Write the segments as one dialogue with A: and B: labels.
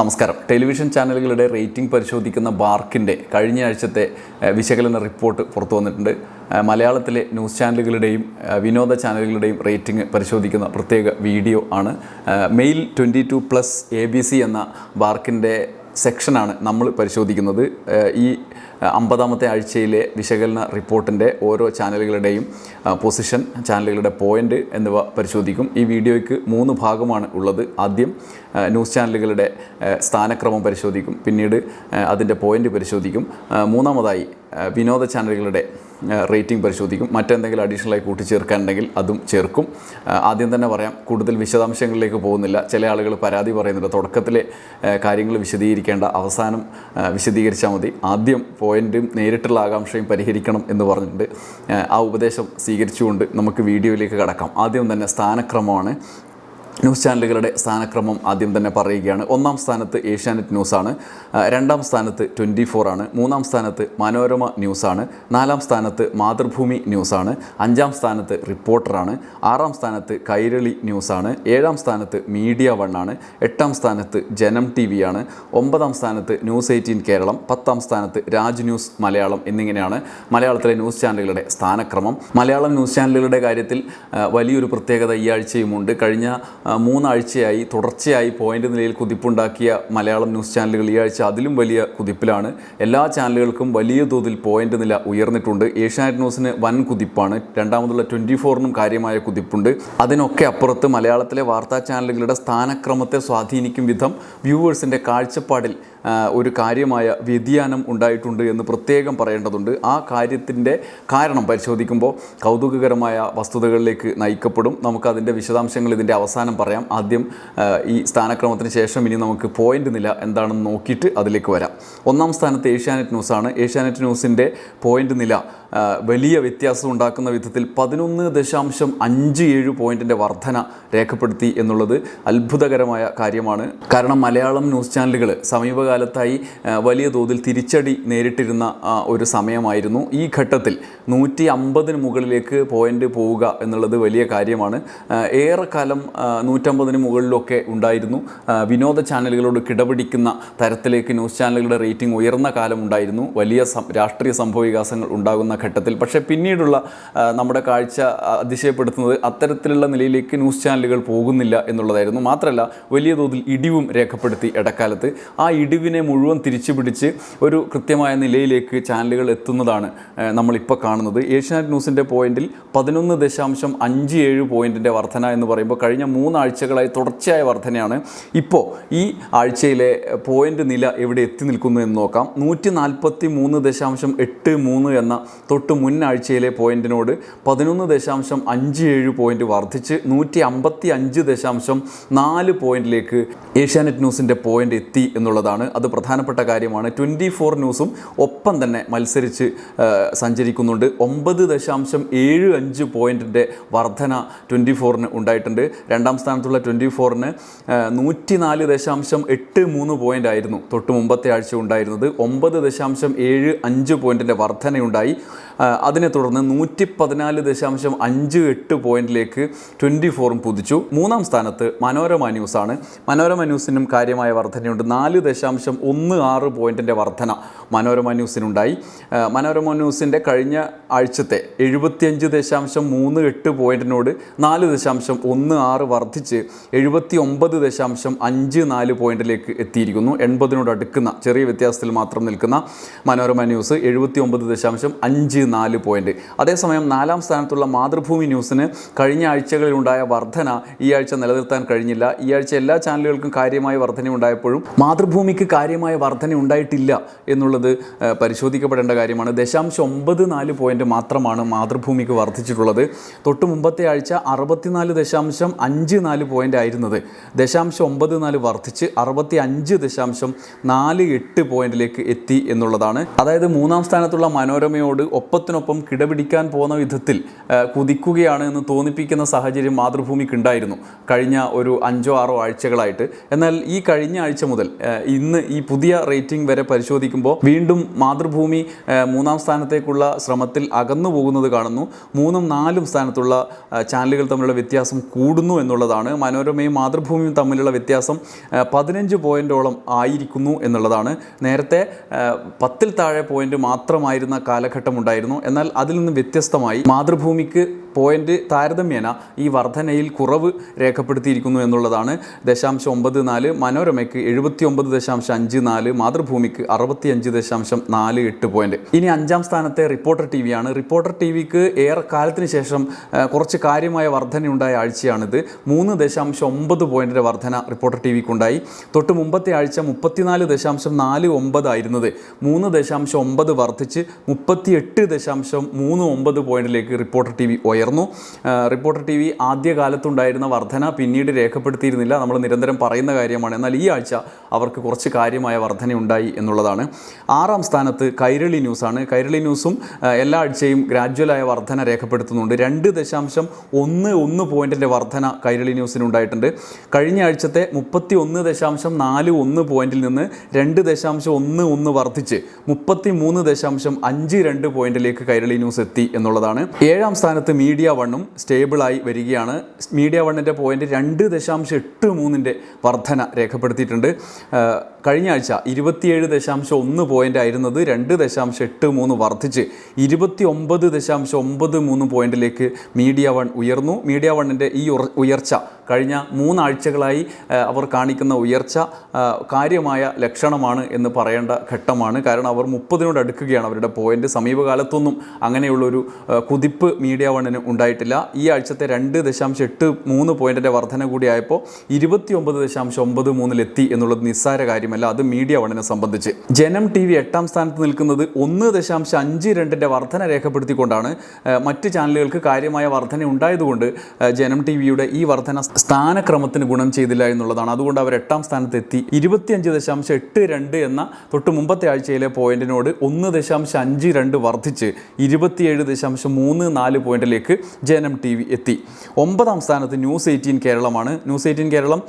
A: നമസ്കാരം. ടെലിവിഷൻ ചാനലുകളുടെ റേറ്റിംഗ് പരിശോധിക്കുന്ന ബാർക്കിന്റെ കഴിഞ്ഞ ആഴ്ചത്തെ വിശകലന റിപ്പോർട്ട് പുറത്തു വന്നിട്ടുണ്ട്. മലയാളത്തിലെ ന്യൂസ് ചാനലുകളുടെയും വിനോദ ചാനലുകളുടെയും റേറ്റിംഗ് പരിശോധിക്കുന്ന പ്രത്യേക വീഡിയോ ആണ്. Male twenty two plus A B C എന്ന ബാർക്കിന്റെ സെക്ഷനാണ് നമ്മൾ പരിശോധിക്കുന്നത്. ഈ അമ്പതാമത്തെ ആഴ്ചയിലെ വിശകലന റിപ്പോർട്ടിന്റെ ഓരോ ചാനലുകളുടെയും പൊസിഷൻ ചാനലുകളുടെ പോയിന്റ് എന്നിവ പരിശോധിക്കും. ഈ വീഡിയോയ്ക്ക് മൂന്ന് ഭാഗമാണ് ഉള്ളത്. ആദ്യം ന്യൂസ് ചാനലുകളുടെ സ്ഥാനക്രമം പരിശോധിക്കും. പിന്നീട് അതിന്റെ പോയിന്റ് പരിശോധിക്കും. മൂന്നാമതായി വിനോദ ചാനലുകളുടെ റേറ്റിംഗ് പരിശോധിക്കും. മറ്റെന്തെങ്കിലും അഡീഷണലായി കൂട്ടിച്ചേർക്കാനുണ്ടെങ്കിൽ അതും ചേർക്കും. ആദ്യം തന്നെ പറയാം കൂടുതൽ വിശദാംശങ്ങളിലേക്ക് പോകുന്നില്ല. ചില ആളുകൾ പരാതി പറയുന്നുണ്ട് തുടക്കത്തിലെ കാര്യങ്ങൾ വിശദീകരിക്കേണ്ട അവസാനം വിശദീകരിച്ചാൽ മതി. ആദ്യം പോയിന്റും നേരിട്ടുള്ള ആകാംക്ഷയും പരിഹരിക്കണം എന്ന് പറഞ്ഞിട്ടുണ്ട്. ആ ഉപദേശം സ്വീകരിച്ചുകൊണ്ട് നമുക്ക് വീഡിയോയിലേക്ക് കടക്കാം. ആദ്യം തന്നെ സ്ഥാനക്രമമാണ്. ന്യൂസ് ചാനലുകളുടെ സ്ഥാനക്രമം ആദ്യം തന്നെ പറയുകയാണ്. ഒന്നാം സ്ഥാനത്ത് ഏഷ്യാനെറ്റ് ന്യൂസാണ്. രണ്ടാം സ്ഥാനത്ത് ട്വന്റി ഫോർ ആണ് മൂന്നാം സ്ഥാനത്ത് മനോരമ ന്യൂസാണ്. നാലാം സ്ഥാനത്ത് മാതൃഭൂമി ന്യൂസാണ്. അഞ്ചാം സ്ഥാനത്ത് റിപ്പോർട്ടറാണ്. ആറാം സ്ഥാനത്ത് കൈരളി ന്യൂസാണ്. ഏഴാം സ്ഥാനത്ത് മീഡിയ വൺ ആണ് എട്ടാം സ്ഥാനത്ത് ജനം ടി വി ആണ് ഒമ്പതാം സ്ഥാനത്ത് ന്യൂസ് എയ്റ്റീൻ കേരളം. പത്താം സ്ഥാനത്ത് രാജ് ന്യൂസ് മലയാളം എന്നിങ്ങനെയാണ് മലയാളത്തിലെ ന്യൂസ് ചാനലുകളുടെ സ്ഥാനക്രമം. മലയാളം ന്യൂസ് ചാനലുകളുടെ കാര്യത്തിൽ വലിയൊരു പ്രത്യേകത ഈ ആഴ്ചയുമുണ്ട്. കഴിഞ്ഞ മൂന്നാഴ്ചയായി തുടർച്ചയായി പോയിന്റ് നിലയിൽ കുതിപ്പുണ്ടാക്കിയ മലയാളം ന്യൂസ് ചാനലുകൾ ഈ ആഴ്ച അതിലും വലിയ കുതിപ്പിലാണ്. എല്ലാ ചാനലുകൾക്കും വലിയ തോതിൽ പോയിന്റ് നില ഉയർന്നിട്ടുണ്ട്. ഏഷ്യാനെറ്റ് ന്യൂസിന് വൻ കുതിപ്പാണ്. രണ്ടാമതുള്ള ട്വന്റി ഫോറിനും കാര്യമായ കുതിപ്പുണ്ട്. അതിനൊക്കെ അപ്പുറത്ത് മലയാളത്തിലെ വാർത്താ ചാനലുകളുടെ സ്ഥാനക്രമത്തെ സ്വാധീനിക്കും വിധം വ്യൂവേഴ്സിന്റെ കാഴ്ചപ്പാടിൽ ഒരു കാര്യമായ വ്യതിയാനം ഉണ്ടായിട്ടുണ്ട് എന്ന് പ്രത്യേകം പറയേണ്ടതുണ്ട്. ആ കാര്യത്തിന്റെ കാരണം പരിശോധിക്കുമ്പോൾ കൗതുകകരമായ വസ്തുതകളിലേക്ക് നയിക്കപ്പെടും. നമുക്കതിന്റെ വിശദാംശങ്ങൾ ഇതിന്റെ അവസാനം പറയാം. ആദ്യം ഈ സ്ഥാനക്രമത്തിന് ശേഷം ഇനി നമുക്ക് പോയിന്റ് നില എന്താണെന്ന് നോക്കിയിട്ട് അതിലേക്ക് വരാം. ഒന്നാം സ്ഥാനത്ത് ഏഷ്യാനെറ്റ് ന്യൂസാണ്. ഏഷ്യാനെറ്റ് ന്യൂസിന്റെ പോയിന്റ് നില വലിയ വ്യത്യാസം ഉണ്ടാക്കുന്ന വിധത്തിൽ പതിനൊന്ന് ദശാംശം അഞ്ച് ഏഴ് പോയിന്റിന്റെ വർധന രേഖപ്പെടുത്തി എന്നുള്ളത് അത്ഭുതകരമായ കാര്യമാണ്. കാരണം മലയാളം ന്യൂസ് ചാനലുകൾ സമീപകാലത്തായി വലിയ തോതിൽ തിരിച്ചടി നേരിട്ടിരുന്ന ഒരു സമയമായിരുന്നു. ഈ ഘട്ടത്തിൽ നൂറ്റി അമ്പതിന് മുകളിലേക്ക് പോയിന്റ് പോവുക എന്നുള്ളത് വലിയ കാര്യമാണ്. ഏറെക്കാലം നൂറ്റമ്പതിന് മുകളിലൊക്കെ ഉണ്ടായിരുന്നു. വിനോദ ചാനലുകളോട് കിടപിടിക്കുന്ന തരത്തിലേക്ക് ന്യൂസ് ചാനലുകളുടെ റേറ്റിംഗ് ഉയർന്ന കാലം ഉണ്ടായിരുന്നു. വലിയ രാഷ്ട്രീയ രാഷ്ട്രീയ സംഭവവികാസങ്ങൾ ഉണ്ടാകുന്ന ഘട്ടത്തിൽ. പക്ഷേ പിന്നീടുള്ള നമ്മുടെ കാഴ്ച അതിശയപ്പെടുത്തുന്നത് അത്തരത്തിലുള്ള നിലയിലേക്ക് ന്യൂസ് ചാനലുകൾ പോകുന്നില്ല എന്നുള്ളതായിരുന്നു. മാത്രമല്ല വലിയ തോതിൽ ഇടിവും രേഖപ്പെടുത്തി ഇടക്കാലത്ത്. ആ ഇടിവിനെ മുഴുവൻ തിരിച്ചു പിടിച്ച് ഒരു കൃത്യമായ നിലയിലേക്ക് ചാനലുകൾ എത്തുന്നതാണ് നമ്മളിപ്പോൾ കാണുന്നത്. ഏഷ്യാനെറ്റ് ന്യൂസിന്റെ പോയിന്റിൽ പതിനൊന്ന് ദശാംശം അഞ്ച് ഏഴ് പോയിന്റിന്റെ വർധന എന്ന് പറയുമ്പോൾ കഴിഞ്ഞ മൂന്നാഴ്ചകളായി തുടർച്ചയായ വർധനയാണ്. ഇപ്പോൾ ഈ ആഴ്ചയിലെ പോയിന്റ് നില എവിടെ എത്തി നിൽക്കുന്നു എന്ന് നോക്കാം. നൂറ്റി നാൽപ്പത്തി മൂന്ന് ദശാംശം എട്ട് മൂന്ന് എന്ന തൊട്ട് മുൻ ആഴ്ചയിലെ പോയിന്റിനോട് പതിനൊന്ന് ദശാംശം അഞ്ച് ഏഴ് പോയിന്റ് വർദ്ധിച്ച് നൂറ്റി അമ്പത്തി അഞ്ച് ദശാംശം നാല് പോയിന്റിലേക്ക് ഏഷ്യാനെറ്റ് ന്യൂസിന്റെ പോയിന്റ് എത്തി എന്നുള്ളതാണ്. അത് പ്രധാനപ്പെട്ട കാര്യമാണ്. ട്വന്റി ഫോർ ന്യൂസും ഒപ്പം തന്നെ മത്സരിച്ച് സഞ്ചരിക്കുന്നുണ്ട്. ഒമ്പത് ദശാംശം ഏഴ് അഞ്ച് പോയിന്റിന്റെ വർധന ട്വന്റി ഫോറിന് ഉണ്ടായിട്ടുണ്ട്. രണ്ടാം സ്ഥാനത്തുള്ള ട്വന്റി ഫോറിന് നൂറ്റി നാല് ദശാംശം എട്ട് മൂന്ന് പോയിന്റ് ആയിരുന്നു തൊട്ട് മുമ്പത്തെ ആഴ്ച ഉണ്ടായിരുന്നത്. ഒമ്പത് ദശാംശം ഏഴ് അഞ്ച് പോയിന്റിന്റെ വർധനയുണ്ടായി. അതിനെ തുടർന്ന് നൂറ്റി പതിനാല് ദശാംശം അഞ്ച് എട്ട് പോയിന്റിലേക്ക് ട്വന്റി ഫോറും പുതിച്ചു മൂന്നാം സ്ഥാനത്ത് മനോരമ ന്യൂസാണ് മനോരമ ന്യൂസിനും കാര്യമായ വർധനയുണ്ട്. നാല് ദശാംശം ഒന്ന് ആറ് പോയിന്റിന്റെ വർധന മനോരമ ന്യൂസിനുണ്ടായി. മനോരമ ന്യൂസിന്റെ കഴിഞ്ഞ ആഴ്ചത്തെ എഴുപത്തിയഞ്ച് ദശാംശം മൂന്ന് എട്ട് പോയിന്റിനോട് നാല് ദശാംശം ഒന്ന് ആറ് വർദ്ധിച്ച് എഴുപത്തി ഒമ്പത് ദശാംശം അഞ്ച് നാല് പോയിന്റിലേക്ക് എത്തിയിരിക്കുന്നു. എൺപതിനോട് അടുക്കുന്ന ചെറിയ വ്യത്യാസത്തിൽ മാത്രം നിൽക്കുന്ന മനോരമ ന്യൂസ് എഴുപത്തി ഒമ്പത് ദശാംശം അഞ്ച് നാല് പോയിന്റ്. അതേസമയം നാലാം സ്ഥാനത്തുള്ള മാതൃഭൂമി ന്യൂസിന് കഴിഞ്ഞ ആഴ്ചകളിലുണ്ടായ വർധന ഈ ആഴ്ച നിലനിർത്താൻ കഴിഞ്ഞില്ല. ഈ ആഴ്ച എല്ലാ ചാനലുകൾക്കും കാര്യമായ വർധന ഉണ്ടായപ്പോഴും മാതൃഭൂമിക്ക് കാര്യമായ വർധന ഉണ്ടായിട്ടില്ല എന്നുള്ളത് പരിശോധിക്കപ്പെടേണ്ട കാര്യമാണ്. ദശാംശം ഒമ്പത് നാല് പോയിന്റ് മാത്രമാണ് മാതൃഭൂമിക്ക് വർദ്ധിച്ചിട്ടുള്ളത്. തൊട്ട് മുമ്പത്തെ ആഴ്ച അറുപത്തിനാല് ദശാംശം അഞ്ച് നാല് പോയിന്റ് ആയിരുന്നത്. ദശാംശം ഒമ്പത് നാല് വർദ്ധിച്ച് അറുപത്തി അഞ്ച് ദശാംശം നാല് എട്ട് പോയിന്റിലേക്ക് എത്തി എന്നുള്ളതാണ്. അതായത് മൂന്നാം സ്ഥാനത്തുള്ള മനോരമയോട് ഒപ്പത്തിനൊപ്പം കിടപിടിക്കാൻ പോകുന്ന വിധത്തിൽ കുതിക്കുകയാണ് എന്ന് തോന്നിപ്പിക്കുന്ന സാഹചര്യം മാതൃഭൂമിക്കുണ്ടായിരുന്നു കഴിഞ്ഞ ഒരു അഞ്ചോ ആറോ ആഴ്ചകളായിട്ട്. എന്നാൽ ഈ കഴിഞ്ഞ ആഴ്ച മുതൽ ഇന്ന് ഈ പുതിയ റേറ്റിംഗ് വരെ പരിശോധിക്കുമ്പോൾ വീണ്ടും മാതൃഭൂമി മൂന്നാം സ്ഥാനത്തേക്കുള്ള ശ്രമത്തിൽ അകന്നു പോകുന്നത് കാണുന്നു. മൂന്നും നാലും സ്ഥാനത്തുള്ള ചാനലുകൾ തമ്മിലുള്ള വ്യത്യാസം കൂടുന്നു എന്നുള്ളതാണ്. മനോരമയും മാതൃഭൂമിയും തമ്മിലുള്ള വ്യത്യാസം പതിനഞ്ച് പോയിന്റോളം ആയിരിക്കുന്നു എന്നുള്ളതാണ്. നേരത്തെ പത്തിൽ താഴെ പോയിന്റ് മാത്രമായിരുന്ന കാലഘട്ടം ഉണ്ടായിരുന്നു. എന്നാൽ അതിൽ നിന്ന് വ്യത്യസ്തമായി മാതൃഭൂമിക്ക് പോയിന്റ് താരതമ്യേന ഈ വർധനയിൽ കുറവ് രേഖപ്പെടുത്തിയിരിക്കുന്നു എന്നുള്ളതാണ് ദശാംശം ഒമ്പത് നാല് മനോരമയ്ക്ക് എഴുപത്തി ഒമ്പത് ദശാംശം അഞ്ച് നാല് മാതൃഭൂമിക്ക് അറുപത്തി അഞ്ച് ദശാംശം നാല് എട്ട് പോയിന്റ്. ഇനി അഞ്ചാം സ്ഥാനത്തെ റിപ്പോർട്ടർ ടി വിയാണ് റിപ്പോർട്ടർ ടി വിക്ക് ഏറെ കാലത്തിന് ശേഷം കുറച്ച് കാര്യമായ വർധനയുണ്ടായ ആഴ്ചയാണിത്. മൂന്ന് ദശാംശം ഒമ്പത് പോയിന്റിന്റെ വർധന റിപ്പോർട്ടർ ടി വിക്കുണ്ടായി തൊട്ട് മുമ്പത്തെ ആഴ്ച മുപ്പത്തിനാല് ദശാംശം നാല് ഒമ്പതായിരുന്നത് മൂന്ന് ദശാംശം ഒമ്പത് വർദ്ധിച്ച് മുപ്പത്തി എട്ട് ദശാംശം മൂന്ന് ഒമ്പത് പോയിന്റിലേക്ക് റിപ്പോർട്ടർ ടി വി ഉയർന്നു. ആ, റിപ്പോർട്ടർ ടി വി ആദ്യകാലത്തുണ്ടായിരുന്ന വർധന പിന്നീട് രേഖപ്പെടുത്തിയിരുന്നില്ല. നമ്മൾ നിരന്തരം പറയുന്ന കാര്യമാണ്. എന്നാൽ ഈ ആഴ്ച അവർക്ക് കുറച്ച് കാര്യമായ വർധനയുണ്ടായി എന്നുള്ളതാണ്. ആറാം സ്ഥാനത്ത് കൈരളി ന്യൂസാണ്. കൈരളി ന്യൂസും എല്ലാ ആഴ്ചയും ഗ്രാജ്വലായ വർധന രേഖപ്പെടുത്തുന്നുണ്ട്. രണ്ട് ദശാംശം ഒന്ന് ഒന്ന് പോയിന്റിന്റെ വർധന കൈരളി ന്യൂസിനുണ്ടായിട്ടുണ്ട്. കഴിഞ്ഞ ആഴ്ചത്തെ മുപ്പത്തി ഒന്ന് ദശാംശം നാല് ഒന്ന് പോയിന്റിൽ നിന്ന് രണ്ട് ദശാംശം ഒന്ന് ഒന്ന് വർദ്ധിച്ച് മുപ്പത്തി മൂന്ന് ദശാംശം അഞ്ച് രണ്ട് പോയിന്റിലേക്ക് കൈരളി ന്യൂസ് എത്തി എന്നുള്ളതാണ്. ഏഴാം സ്ഥാനത്ത് മീഡിയ വണ്ണും സ്റ്റേബിളായി വരികയാണ്. മീഡിയ വണ്ണിന്റെ പോയിന്റ് രണ്ട് ദശാംശം എട്ട് മൂന്നിന്റെ വർധന രേഖപ്പെടുത്തിയിട്ടുണ്ട്. കഴിഞ്ഞ ആഴ്ച ഇരുപത്തിയേഴ് ദശാംശം ഒന്ന് പോയിന്റ് ആയിരുന്നത് രണ്ട് ദശാംശം എട്ട് മൂന്ന് വർദ്ധിച്ച് ഇരുപത്തി ഒമ്പത് ദശാംശം ഒമ്പത് മൂന്ന് പോയിന്റിലേക്ക് മീഡിയ വൺ ഉയർന്നു. മീഡിയ വണ്ണിന്റെ ഈ ഉയർച്ച കഴിഞ്ഞ മൂന്നാഴ്ചകളായി അവർ കാണിക്കുന്ന ഉയർച്ച കാര്യമായ ലക്ഷണമാണ് എന്ന് പറയേണ്ട ഘട്ടമാണ്. കാരണം അവർ മുപ്പതിനോട് അടുക്കുകയാണ് അവരുടെ പോയിന്റ് സമീപകാലത്തൊന്നും അങ്ങനെയുള്ളൊരു കുതിപ്പ് മീഡിയ വണ്ണിന് ഉണ്ടായിട്ടില്ല. ഈ ആഴ്ചത്തെ രണ്ട് ദശാംശം എട്ട് മൂന്ന് പോയിന്റിന്റെ വർധന കൂടിയായപ്പോൾ ഇരുപത്തി ഒമ്പത് ദശാംശം ഒമ്പത് മൂന്നിലെത്തി എന്നുള്ളത് നിസ്സാര കാര്യമല്ല. അത് മീഡിയ വണ്ണിനെ സംബന്ധിച്ച്. ജനം ടി വി എട്ടാം സ്ഥാനത്ത് നിൽക്കുന്നത് ഒന്ന് ദശാംശം അഞ്ച് രണ്ടിന്റെ വർധന രേഖപ്പെടുത്തിക്കൊണ്ടാണ് മറ്റ് ചാനലുകൾക്ക് കാര്യമായ വർധന ഉണ്ടായതുകൊണ്ട് ജനം ടി വിയുടെ ഈ വർധന സ്ഥാനക്രമത്തിന് ഗുണം ചെയ്തില്ല എന്നുള്ളതാണ്. അതുകൊണ്ട് അവർ എട്ടാം സ്ഥാനത്ത് എത്തി ഇരുപത്തിയഞ്ച് ദശാംശം എട്ട് രണ്ട് എന്ന തൊട്ട് മുമ്പത്തെ ആഴ്ചയിലെ പോയിന്റിനോട് ഒന്ന് ദശാംശം അഞ്ച് രണ്ട് വർദ്ധിച്ച് ഇരുപത്തിയേഴ് ദശാംശം മൂന്ന് നാല് പോയിന്റിലേക്ക് ജനം ടി വി എത്തി. ഒമ്പതാം സ്ഥാനത്ത് ന്യൂസ് എയ്റ്റീൻ കേരളമാണ്. ന്യൂസ് എയ്റ്റീൻ കേരളം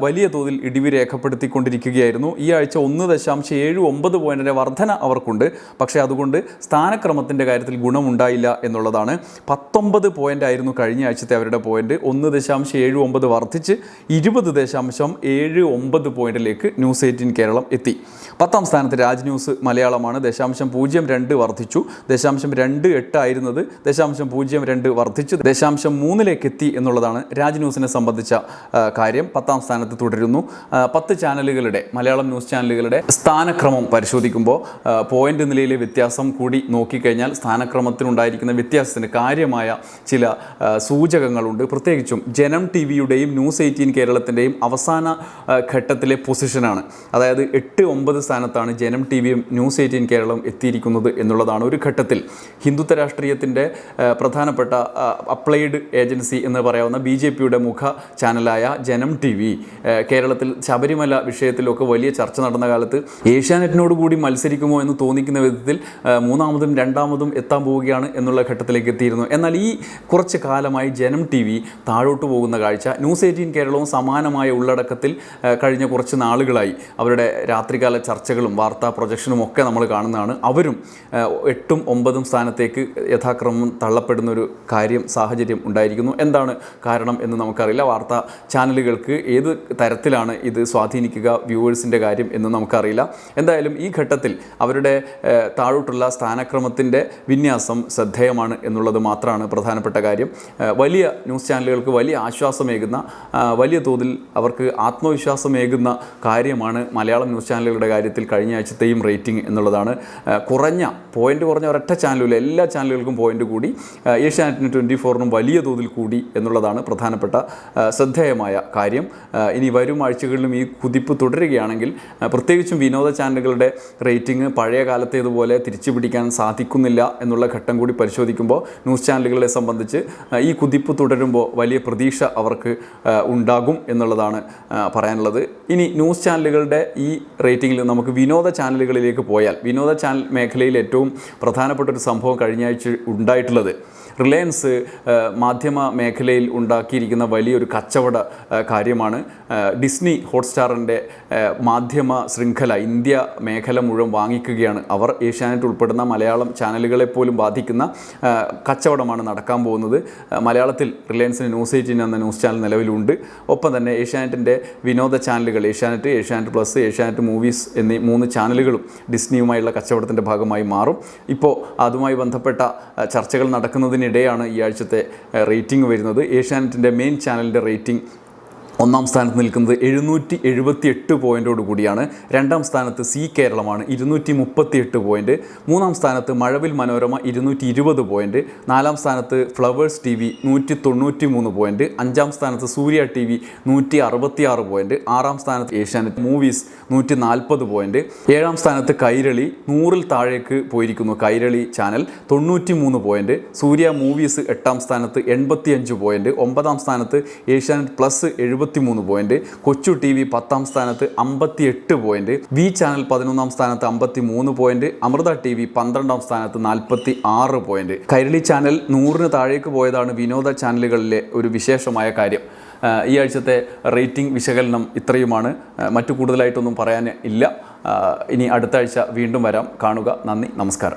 A: വലിയ തോതിൽ ഇടിവ് രേഖപ്പെടുത്തിക്കൊണ്ടിരിക്കുകയായിരുന്നു. ഈ ആഴ്ച ഒന്ന് ദശാംശം ഏഴ് ഒമ്പത് പോയിന്റിന്റെ വർധന അവർക്കുണ്ട്. പക്ഷേ അതുകൊണ്ട് സ്ഥാനക്രമത്തിന്റെ കാര്യത്തിൽ ഗുണമുണ്ടായില്ല എന്നുള്ളതാണ്. പത്തൊമ്പത് പോയിന്റ് ആയിരുന്നു കഴിഞ്ഞ ആഴ്ചത്തെ അവരുടെ പോയിന്റ് ഒന്ന് ദശാംശം ഏഴ് ഒമ്പത് വർദ്ധിച്ച് ഇരുപത് ദശാംശം ഏഴ് ഒമ്പത് പോയിന്റിലേക്ക് ന്യൂസ് എയ്റ്റീൻ കേരളം എത്തി. പത്താം സ്ഥാനത്ത് രാജ് ന്യൂസ് മലയാളമാണ്. ദശാംശം പൂജ്യം രണ്ട് വർദ്ധിച്ചു. ദശാംശം രണ്ട് എട്ട് ആയിരുന്നത് ദശാംശം പൂജ്യം രണ്ട് വർദ്ധിച്ച് ദശാംശം മൂന്നിലേക്ക് എത്തി എന്നുള്ളതാണ് രാജ് ന്യൂസിനെ സംബന്ധിച്ച കാര്യം. പത്താം സ്ഥാനത്ത് തുടരുന്നു. പത്ത് ചാനലുകളുടെ മലയാളം ന്യൂസ് ചാനലുകളുടെ സ്ഥാനക്രമം പരിശോധിക്കുമ്പോൾ പോയിന്റ് നിലയിലെ വ്യത്യാസം കൂടി നോക്കിക്കഴിഞ്ഞാൽ സ്ഥാനക്രമത്തിനുണ്ടായിരിക്കുന്ന വ്യത്യാസത്തിന് കാര്യമായ ചില സൂചകങ്ങളുണ്ട്. പ്രത്യേകിച്ചും ജനം ടി വിയുടെയും ന്യൂസ് എയ്റ്റീൻ കേരളത്തിന്റെയും അവസാന ഘട്ടത്തിലെ പൊസിഷനാണ്. അതായത് എട്ട് ഒമ്പത് സ്ഥാനത്താണ് ജനം ടി വിയും ന്യൂസ് എയ്റ്റീൻ കേരളം എത്തിയിരിക്കുന്നത് എന്നുള്ളതാണ് ഒരു ഘട്ടത്തിൽ. ഹിന്ദുത്വ രാഷ്ട്രീയത്തിന്റെ പ്രധാനപ്പെട്ട അപ്ലൈഡ് ഏജൻസി എന്ന് പറയാവുന്ന ബി ജെ പിയുടെ മുഖ ചാനലായ ജനം ടി വി കേരളത്തിൽ ശബരിമല വിഷയത്തിലൊക്കെ വലിയ ചർച്ച നടന്ന കാലത്ത് ഏഷ്യാനെറ്റിനോട് കൂടി മത്സരിക്കുമോ എന്ന് തോന്നിക്കുന്ന വിധത്തിൽ മൂന്നാമതും രണ്ടാമതും എത്താൻ പോവുകയാണ് എന്നുള്ള ഘട്ടത്തിലേക്ക് എത്തിയിരുന്നു. എന്നാൽ ഈ കുറച്ച് കാലമായി ജനം ടി വി താഴോട്ട് പോകുന്ന കാഴ്ച ന്യൂസ് എയ്റ്റീൻ കേരളവും സമാനമായ ഉള്ളടക്കത്തിൽ കഴിഞ്ഞ കുറച്ച് നാളുകളായി അവരുടെ രാത്രികാല ചർച്ചകളും വാർത്താ പ്രൊജക്ഷനും ഒക്കെ നമ്മൾ കാണുന്നതാണ്. അവരും എട്ടും ഒമ്പതും സ്ഥാനത്തേക്ക് യഥാക്രമം തള്ളപ്പെടുന്ന ഒരു കാര്യം സാഹചര്യം ഉണ്ടായിരിക്കുന്നു. എന്താണ് കാരണം എന്ന് നമുക്കറിയില്ല. വാർത്താ ചാനലുകൾക്ക് ഏത് തരത്തിലാണ് ഇത് സ്വാധീനിക്കുക വ്യൂവേഴ്സിന്റെ കാര്യം എന്ന് നമുക്കറിയില്ല. എന്തായാലും ഈ ഘട്ടത്തിൽ അവരുടെ താഴോട്ടുള്ള സ്ഥാനക്രമത്തിന്റെ വിന്യാസം ശ്രദ്ധേയമാണ് എന്നുള്ളത് മാത്രമാണ് പ്രധാനപ്പെട്ട കാര്യം. വലിയ ന്യൂസ് ചാനലുകൾക്ക് വലിയ ആശ്വാസമേകുന്ന വലിയ തോതിൽ അവർക്ക് ആത്മവിശ്വാസമേകുന്ന കാര്യമാണ് മലയാളം ന്യൂസ് ചാനലുകളുടെ കാര്യത്തിൽ കഴിഞ്ഞ ആഴ്ചത്തെയും റേറ്റിംഗ് എന്നുള്ളതാണ്. കുറഞ്ഞ പോയിന്റ് കുറഞ്ഞ ഒരൊറ്റ ചാനലില്ല എല്ലാ ചാനലുകൾക്കും പോയിന്റ് കൂടി ഏഷ്യാനെറ്റിന് ട്വന്റി ഫോറിനും വലിയ തോതിൽ കൂടി എന്നുള്ളതാണ് പ്രധാനപ്പെട്ട ശ്രദ്ധേയമായ കാര്യം. ഇനി വരും ആഴ്ചകളിലും ഈ കുതിപ്പ് തുടരുകയാണെങ്കിൽ നോക്കുകയാണെങ്കിൽ ആ, പ്രത്യേകിച്ചും വിനോദ ചാനലുകളുടെ റേറ്റിംഗ് പഴയ കാലത്തേതുപോലെ തിരിച്ചു പിടിക്കാൻ സാധിക്കുന്നില്ല എന്നുള്ള ഘട്ടം കൂടി പരിശോധിക്കുമ്പോൾ ന്യൂസ് ചാനലുകളെ സംബന്ധിച്ച് ഈ കുതിപ്പ് തുടരുമ്പോൾ വലിയ പ്രതീക്ഷ അവർക്ക് ഉണ്ടാകും എന്നുള്ളതാണ് പറയാനുള്ളത്. ഇനി ന്യൂസ് ചാനലുകളുടെ ഈ റേറ്റിംഗിൽ നമുക്ക് വിനോദ ചാനലുകളിലേക്ക് പോയാൽ വിനോദ ചാനൽ മേഖലയിൽ ഏറ്റവും പ്രധാനപ്പെട്ട ഒരു സംഭവം കഴിഞ്ഞ ആഴ്ച ഉണ്ടായിട്ടുള്ളത് റിലയൻസ് മാധ്യമ മേഖലയിൽ ഉണ്ടാക്കിയിരിക്കുന്ന വലിയൊരു കച്ചവട കാര്യമാണ്. ഡിസ്നി ഹോട്ട്സ്റ്റാറിന്റെ മാധ്യമ ശൃംഖല ഇന്ത്യ മേഖല മുഴുവൻ വാങ്ങിക്കുകയാണ്. അവർ ഏഷ്യാനെറ്റ് ഉൾപ്പെടുന്ന മലയാളം ചാനലുകളെ പോലും ബാധിക്കുന്ന കച്ചവടമാണ് നടക്കാൻ പോകുന്നത്. മലയാളത്തിൽ റിലയൻസിന് ന്യൂസ് എയ്റ്റീൻ എന്ന ന്യൂസ് ചാനൽ നിലവിലുണ്ട്. ഒപ്പം തന്നെ ഏഷ്യാനെറ്റിന്റെ വിനോദ ചാനലുകൾ ഏഷ്യാനെറ്റ് ഏഷ്യാനെറ്റ് പ്ലസ് ഏഷ്യാനെറ്റ് മൂവീസ് എന്നീ മൂന്ന് ചാനലുകളും ഡിസ്നിയുമായുള്ള കച്ചവടത്തിന്റെ ഭാഗമായി മാറും. ഇപ്പോൾ അതുമായി ബന്ധപ്പെട്ട ചർച്ചകൾ ചർച്ചകൾ നടക്കുന്നതിനിടെയാണ് ഈ ആഴ്ചത്തെ റേറ്റിംഗ് വരുന്നത്. ഏഷ്യാനെറ്റിന്റെ മെയിൻ ചാനലിന്റെ റേറ്റിംഗ് ഒന്നാം സ്ഥാനത്ത് നിൽക്കുന്നത് എഴുന്നൂറ്റി എഴുപത്തി എട്ട് പോയിന്റോട് കൂടിയാണ്. രണ്ടാം സ്ഥാനത്ത് സി കേരളമാണ് ഇരുന്നൂറ്റി മുപ്പത്തി എട്ട് പോയിന്റ് മൂന്നാം സ്ഥാനത്ത് മഴവിൽ മനോരമ ഇരുന്നൂറ്റി ഇരുപത് പോയിന്റ് നാലാം സ്ഥാനത്ത് ഫ്ലവേഴ്സ് ടി വി നൂറ്റി തൊണ്ണൂറ്റി മൂന്ന് പോയിന്റ് അഞ്ചാം സ്ഥാനത്ത് സൂര്യ ടി വി നൂറ്റി അറുപത്തി ആറ് പോയിന്റ് ആറാം സ്ഥാനത്ത് ഏഷ്യാനെറ്റ് മൂവീസ് നൂറ്റി നാൽപ്പത് പോയിന്റ് ഏഴാം സ്ഥാനത്ത് കൈരളി നൂറിൽ താഴേക്ക് പോയിരിക്കുന്നു കൈരളി ചാനൽ തൊണ്ണൂറ്റി മൂന്ന് പോയിന്റ് സൂര്യ മൂവീസ് എട്ടാം സ്ഥാനത്ത് എൺപത്തി അഞ്ച് പോയിന്റ് ഒമ്പതാം സ്ഥാനത്ത് ഏഷ്യാനെറ്റ് പ്ലസ് എഴുപത്തി മൂന്ന് പോയിന്റ് കൊച്ചു ടി വി പത്താം സ്ഥാനത്ത് അമ്പത്തി എട്ട് പോയിന്റ് വി ചാനൽ പതിനൊന്നാം സ്ഥാനത്ത് അമ്പത്തി മൂന്ന് പോയിന്റ് അമൃത ടി വി പന്ത്രണ്ടാം സ്ഥാനത്ത് നാൽപ്പത്തി ആറ് പോയിന്റ് കൈരളി ചാനൽ നൂറിന് താഴേക്ക് പോയതാണ് വിനോദ ചാനലുകളിലെ ഒരു വിശേഷമായ കാര്യം. ഈ ആഴ്ചത്തെ റേറ്റിംഗ് വിശകലനം ഇത്രയുമാണ്. മറ്റു കൂടുതലായിട്ടൊന്നും പറയാൻ ഇല്ല. ഇനി അടുത്ത ആഴ്ച വീണ്ടും വരാം. കാണുക. നന്ദി. നമസ്കാരം.